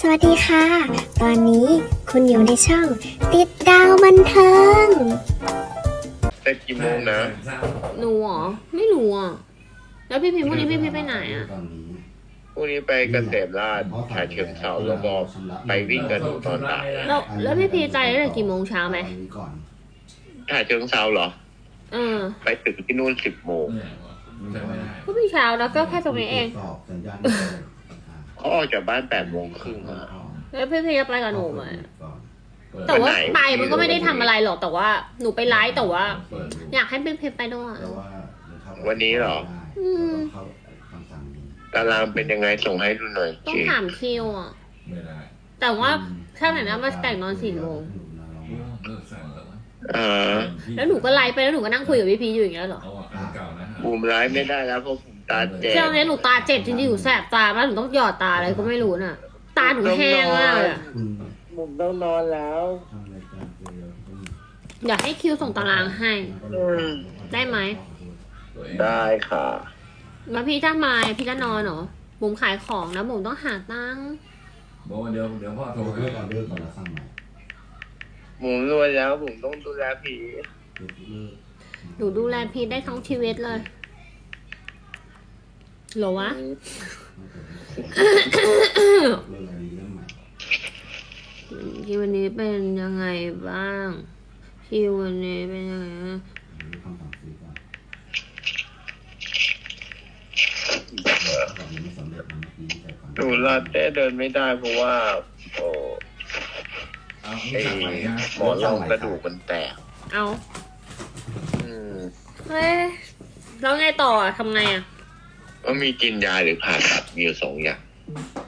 สวัสดีค่ะ ตอนนี้คุณอยู่ในช่อง ติดดาวบันเทิงแต่กี่โมงนะ หนูเหรอไม่รู้อะแล้วพี่พิมพ์พรุ่งนี้พี่พิมพ์ไปไหนอะ พรุ่งนี้ไปเกษมราชฉาเชิงเซาแล้วก็ไปวิ่งกันตอนบ่ายแล้วแล้วพี่พีใจตั้งแต่กี่โมงเช้าไหม ฉาเชิงเซาเหรอ เออ ไปถึงที่นู่นสิบโมง ก็ไม่เช้านะก็แค่ตรงนี้เอง เขาออกจากบ้านแปดโมงครึ่งอะแล้วพี่พีจะไปกับหนูไหมแต่ว่าไปมันก็ไม่ได้ทำอะไรหรอกแต่ว่า หนูไปไลฟ์แต่ว่า อยากให้พี่พีไปด้วย วันนี้เหรอ อืม ตารางเป็นยังไงส่งให้ดูหน่อยต้องจีถามคิวอะ ไม่ได้แต่ว่าถ้าไหนนะมาแต่งนอนสี่โมงเลิกสั่งแล้วอ่าแล้วหนูก็ไลฟ์ไปแล้วหนูก็นั่งคุยกับพี่พีอยู่อย่างเงี้ยเหรอ เอาอะอันเก่านะฮะบูมไลฟ์ไม่ได้แล้วเพราะผม ตาแจเที่ยวนี้หนูตาเจ็บจริงๆหนูแสบตามากหนูต้องหยอดตาอะไรก็ไม่รู้น่ะ ตาหนูแห้งมากเลยอะบุมต้องนอนแล้ว อยากให้คิวส่งตารางให้ได้ไหมตัวเองได้ค่ะ แล้วพี่จะมาพี่จะนอนเหรอบุ๋มขายของนะบุ๋มต้องหาตังค์บอกว่าเดี๋ยวเดี๋ยวพ่อโทรเลิกหาก่อนเลิกก่อนแล้วสั่งใหม่บุมรวยแล้วบุมต้องดูแลผีเลิกหนูดูแลพี่ได้ทั้งชีวิตเลยเหรอวะเลิกอะไรเรื่องใหม่คิววันนี้เป็นยังไงบ้าง คิววันนี้เป็นยังไงบ้างคำสั่งซื้อก่อนแบบนี้ไม่สำเร็จนะเมื่อกี้แต่ก่อนหนูลาเต้เดินไม่ได้เพราะว่าโอ้เอาไอสั่งใหม่นะหมอนรองกระดูกมันแตก เอาอืมเฮ้ย แล้วไงต่ออะทำไงอะ ว่ามีกินยาหรือผ่าตัดมีอยู่สองอย่าง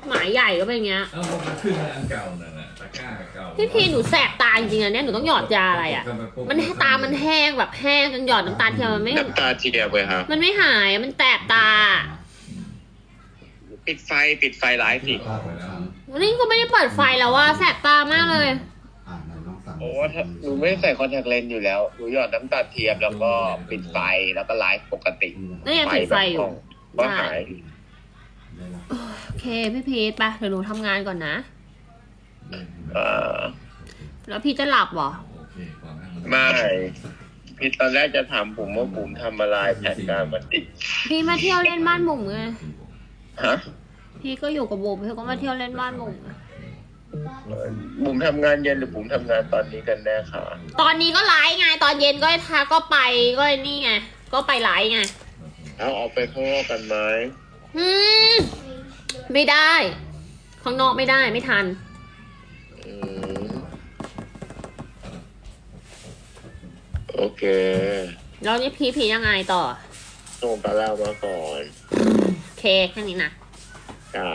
หมายใหญ่ก็เป็นอย่างเงี้ย เอาผมขึ้นมาอันเก่านั่นน่ะตะกร้าเก่าพี่พีหนูแสบตาจริงๆอะเนี่ยหนูต้องหยอดยาอะไรอะมันให้ตามันแห้งแบบแห้งจนหยอดน้ำตาเทียมมันไม่ น้ำตาเทียบเลยครับ มันไม่หายอะมันแสบตาปิดไฟปิดไฟไลฟ์สิป้าของฉันวันนี้ก็ไม่ได้เปิดไฟแล้วว่าแสบตามากเลยอ่านในน้องสั่งโอ้ถ้าหนูไม่ได้ใส่คอนแทคเลนส์อยู่แล้วหนูหยอดน้ำตาเทียมแล้วก็ปิดไฟแล้วก็ไลฟ์ปกตินี่ยังปิดไฟอยู่ ก็หาย ได้ละโอเคพี่พีทไปเดี๋ยวหนูทำงานก่อนนะ เอ่อ แล้วพี่จะหลับเหรอ โอเคก่อนนะไม่ พี่ตอนแรกจะถามผมว่าผมทำอะไรแผนการมันติดพี่มาเที่ยวเล่นบ้านบุ๋มไง ฮะพี่ก็อยู่กับบุ๋มพี่ก็มาเที่ยวเล่นบ้านบุ๋มไงผมทำงานเย็นหรือผมทำงานตอนนี้กันแน่ค่ะตอนนี้ก็ไลฟ์ไง ตอนเย็นก็ทาก็ไปก็นี่ไง ก็ไปไลฟ์ไง เอาออกไปข้างนอกกันไหมอืมไม่ได้ ข้างนอกไม่ได้ไม่ทัน อืมโอเคแล้วนี่พี่พียังไงต่อ ส่งตารางมาก่อนโอเคแค่นี้นะ จ้า